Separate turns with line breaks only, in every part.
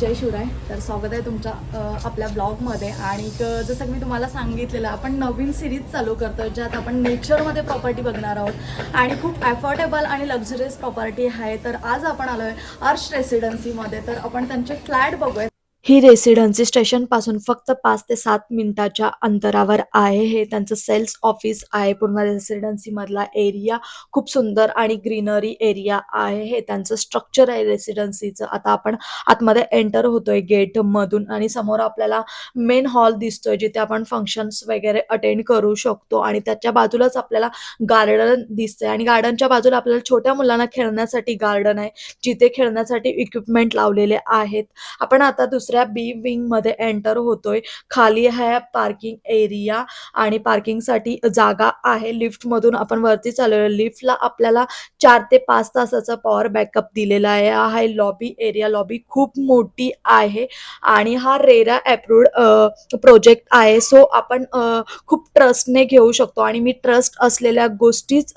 जय शिवराय. तर स्वागत आहे तुमच्या आपल्या ब्लॉगमध्ये. आणि जसं मी तुम्हाला सांगितलेलं आपण नवीन सिरीज चालू करतो ज्यात आपण नेचरमध्ये प्रॉपर्टी बघणार आहोत. आणि खूप अफोर्डेबल आणि लक्झरियस प्रॉपर्टी आहे. तर आज आपण आलो आहे अर्श रेसिडेन्सीमध्ये तर आपण त्यांचे फ्लॅट बघूया ही रेसिडेन्सी स्टेशनपासून फक्त पाच ते सात मिनिटाच्या अंतरावर आहे. हे त्यांचं सेल्स ऑफिस आहे. पूर्ण रेसिडेन्सीमधला एरिया खूप सुंदर आणि ग्रीनरी एरिया आहे. हे त्यांचं स्ट्रक्चर आहे रेसिडेन्सीचं आता आपण आतमध्ये एंटर होतोय गेट मधून आणि समोर आपल्याला मेन हॉल दिसतोय जिथे आपण फंक्शन्स वगैरे अटेंड करू शकतो. आणि त्याच्या बाजूलाच आपल्याला गार्डन दिसतंय. आणि गार्डनच्या बाजूला आपल्याला छोट्या मुलांना खेळण्यासाठी गार्डन आहे जिथे खेळण्यासाठी इक्विपमेंट लावलेले आहेत. आपण आता दुसऱ्या बी विंगमध्ये एंटर होतोय. खाली आहे पार्किंग एरिया आणि पार्किंगसाठी जागा आहे. लिफ्ट मधून आपण वरती चाललो लिफ्टला आपल्याला चार ते पाच तासाचा पॉवर बॅकअप दिलेला आहे. हा लॉबी एरिया लॉबी खूप मोठी आहे आणि हा रेरा अप्रूव्ड प्रोजेक्ट आहे. सो आपण खूप ट्रस्टने घेऊ शकतो आणि मी ट्रस्ट असलेल्या गोष्टीच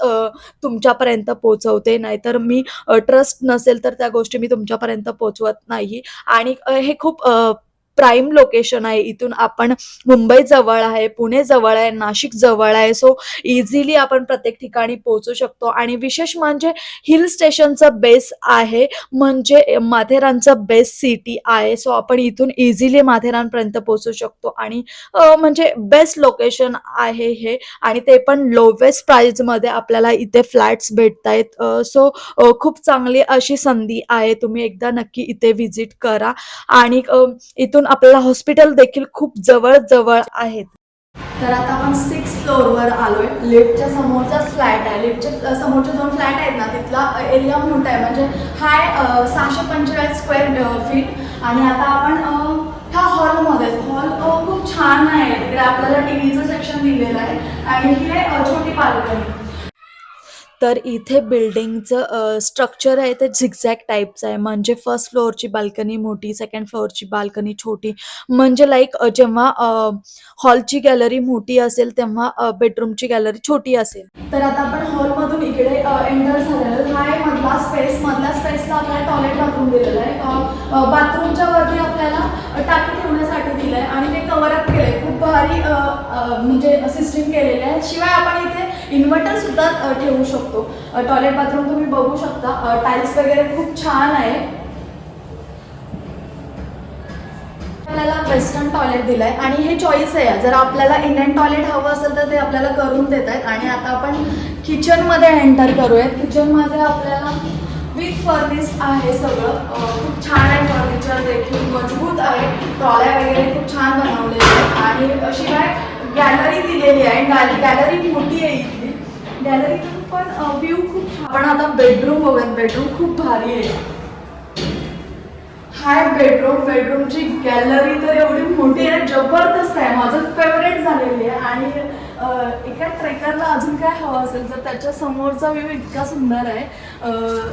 तुमच्यापर्यंत पोहोचवते. नाहीतर मी ट्रस्ट नसेल तर त्या गोष्टी मी तुमच्यापर्यंत पोहोचवत नाही. आणि हे खूप uh, प्राईम लोकेशन आहे. इथून आपण मुंबई जवळ आहे पुणे जवळ आहे नाशिक जवळ आहे. सो इझिली आपण प्रत्येक ठिकाणी पोहोचू शकतो. आणि विशेष म्हणजे हिल स्टेशनचं बेस आहे म्हणजे माथेरानचं बेस सिटी आहे. सो आपण इथून इझिली माथेरानपर्यंत पोहोचू शकतो. आणि म्हणजे बेस्ट लोकेशन आहे हे. आणि ते पण लोवेस्ट प्राईजमध्ये आपल्याला इथे फ्लॅट्स भेटत आहेत सो खूप चांगली अशी संधी आहे. तुम्ही एकदा नक्की इथे व्हिजिट करा. आणि इथून आपल्याला हॉस्पिटल देखील खूप जवळ जवळ आहेत. तर आता आपण सिक्स फ्लोअरवर आलोय. लिफ्टच्या समोरचा फ्लॅट आहे. लिफ्टच्या समोरचे दोन फ्लॅट आहेत ना तिथला एरिया मोठा आहे. म्हणजे हाय सहाशे पंचेचाळीस स्क्वेअर फीट आणि आता आपण ह्या हॉलमध्ये हॉल खूप छान आहे. तिकडे आपल्याला टी व्हीचं सेक्शन दिलेलं आहे. आणि हे छोटी अ, छोटी तर इथे बिल्डिंगचं स्ट्रक्चर आहे ते झिगझॅग टाईपचं आहे. म्हणजे फर्स्ट फ्लोअरची बाल्कनी मोठी सेकंड फ्लोअरची बाल्कनी छोटी. म्हणजे लाईक जेव्हा हॉलची गॅलरी मोठी असेल तेव्हा बेडरूमची गॅलरी छोटी असेल. तर आता आपण हॉलमधून इकडे एंटर झालेलो हा आहे मधला स्पेस मधल्या स्पेसला आपल्याला टॉयलेट बाथरूम दिलेलं आहे. बाथरूमच्या वरती आपल्याला टाकी ठेवण्यासाठी दिलं आहे आणि ते कवर अप केलं आहे खूप भारी म्हणजे सिस्टीम केलेली आहे शिवाय आपण इथे इन्व्हर्टर सुद्धा ठेवू शकतो. टॉयलेट बाथरूम तुम्ही बघू शकता. टाईल्स वगैरे खूप छान आहे. आपल्याला वेस्टर्न टॉयलेट दिलंय. आणि हे चॉईस आहे. जर आपल्याला इंडियन टॉयलेट हवं असेल तर ते आपल्याला करून देत आहेत. आणि आता आपण किचनमध्ये एंटर करूयात. किचनमध्ये आपल्याला विथ फर्निश आहे सगळं. खूप छान आहे फर्निचर देखील. मजबूत आहे. ट्रॉल्या वगैरे खूप छान बनवलेल्या आहेत. आणि शिवाय गॅलरी दिलेली आहे. गॅलरी मोठी आहे. गॅलरीतून पण व्ह्यू खूप छान आपण आता बेडरूम बघत बेडरूम खूप भारी आहे. हाय बेडरूम बेडरूमची गॅलरी तर एवढी मोठी आहे जबरदस्त आहे. माझं फेवरेट झालेली आहे. आणि एका ट्रेकरला अजून काय हवं असेल तर त्याच्या समोरचा व्ह्यू इतका सुंदर आहे.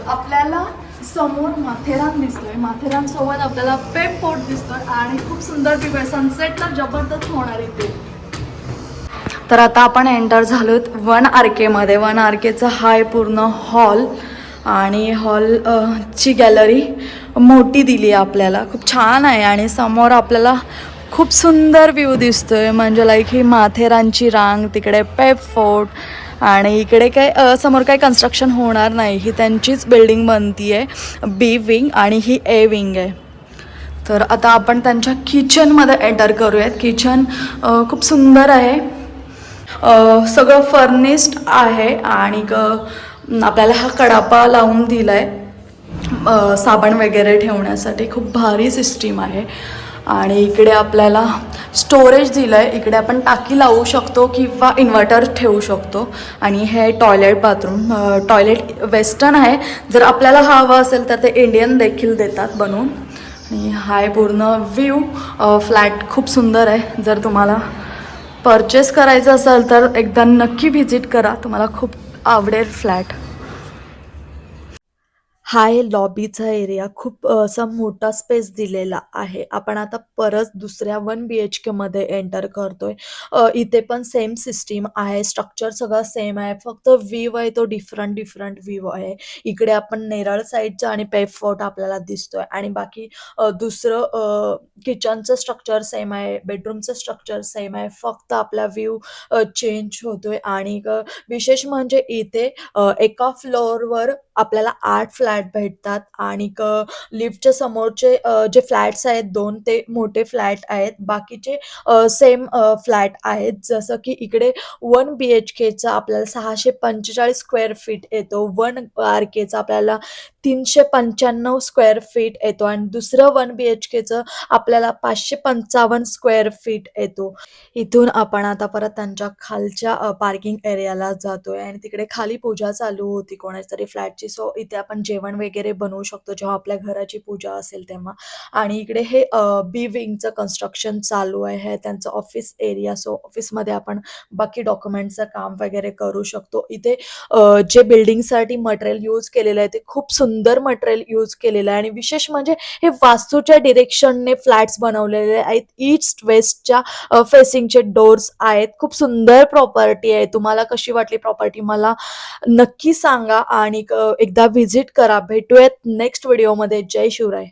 आपल्याला समोर माथेरान दिसतोय. माथेरान सोबत आपल्याला पेप फोर्ट दिसतोय. आणि खूप सुंदर व्ह्यू आहे. तर जबरदस्त होणार इथे. तर आता आपण एंटर झालोत वन आर केमध्ये. वन आर केचा हा आहे पूर्ण हॉल आणि हॉल ची गॅलरी मोठी दिली आहे आपल्याला. खूप छान आहे आणि समोर आपल्याला खूप सुंदर व्ह्यू दिसतोय. म्हणजे लाईक ही माथेरानची रांग तिकडे पेप फोर्ट आणि इकडे काय समोर काही कन्स्ट्रक्शन होणार नाही. ही त्यांचीच बिल्डिंग बनती आहे बी विंग आणि ही ए विंग आहे. तर आता आपण त्यांच्या किचनमध्ये एंटर करूयात. किचन खूप सुंदर आहे. सगळं फर्निस्ड आहे आणि आपल्याला हा कडापा लावून दिला आहे साबण वगैरे ठेवण्यासाठी खूप भारी सिस्टीम आहे. आणि इकडे आपल्याला स्टोरेज दिलं आहे इकडे आपण टाकी लावू शकतो किंवा इन्व्हर्टर ठेवू शकतो. आणि हे टॉयलेट बाथरूम टॉयलेट वेस्टर्न आहे. जर आपल्याला हवं असेल तर ते इंडियन देखील देतात बनवून. आणि हाय पूर्ण व्ह्यू फ्लॅट खूप सुंदर आहे. जर तुम्हाला परचेस करायचं असेल तर एकदा नक्की व्हिजिट करा. तुम्हाला खूप आवडेल फ्लॅट हा हे लॉबीचा एरिया खूप असा मोठा स्पेस दिलेला आहे. आपण आता परत दुसऱ्या वन बी एच केमध्ये एंटर करतोय. अ, इथे पण सेम सिस्टीम आहे. स्ट्रक्चर सगळं सेम आहे. फक्त व्ह्यू आहे तो डिफरंट डिफरंट व्ह्यू आहे. इकडे आपण नेरळ साईडचा आणि पेप फोर्ट आपल्याला दिसतोय. आणि बाकी अ, दुसरं किचनचं स्ट्रक्चर सेम आहे. बेडरूमचं स्ट्रक्चर सेम आहे. फक्त आपला व्ह्यू चेंज होतोय. आणि अ, विशेष म्हणजे इथे अ, एका फ्लोअरवर आपल्याला आठ फ्लॅट भेटतात. आणि लिफ्टच्या समोरचे जे फ्लॅट्स आहेत दोन ते मोठे फ्लॅट आहेत. बाकीचे सेम फ्लॅट आहेत. जसं की इकडे वन बी एच केचा आपल्याला सहाशे पंचेचाळीस स्क्वेअर फीट येतो. वन आर केचा आपल्याला तीनशे पंच्याण्णव स्क्वेअर फीट येतो. आणि दुसरं वन बी एच केचं आपल्याला पाचशे पंचावन्न स्क्वेअर फीट येतो. इथून आपण आता परत त्यांच्या खालच्या पार्किंग एरियाला जातोय. आणि तिकडे खाली पूजा चालू होती. कोणाच्या तरी फ्लॅटची. सो इथे आपण जेवण वगैरे बनवू शकतो जेव्हा आपल्या घराची पूजा असेल तेव्हा. आणि इकडे हे बी विंगचं कन्स्ट्रक्शन चालू आहे. त्यांचं ऑफिस एरिया सो ऑफिसमध्ये आपण बाकी डॉक्युमेंटचं काम वगैरे करू शकतो. इथे जे बिल्डिंगसाठी मटेरियल यूज केलेलं आहे ते खूप सुंदर मटेरियल यूज केलेलं आहे. आणि विशेष म्हणजे हे वास्तूच्या डिरेक्शनने फ्लॅट्स बनवलेले आहेत. ईस्ट वेस्टच्या फेसिंगचे डोर्स आहेत. खूप सुंदर प्रॉपर्टी आहे. तुम्हाला कशी वाटली प्रॉपर्टी मला नक्की सांगा. आणि एकदा व्हिजिट करा. भेटूयात नेक्स्ट व्हिडिओमध्ये जय शिवराय.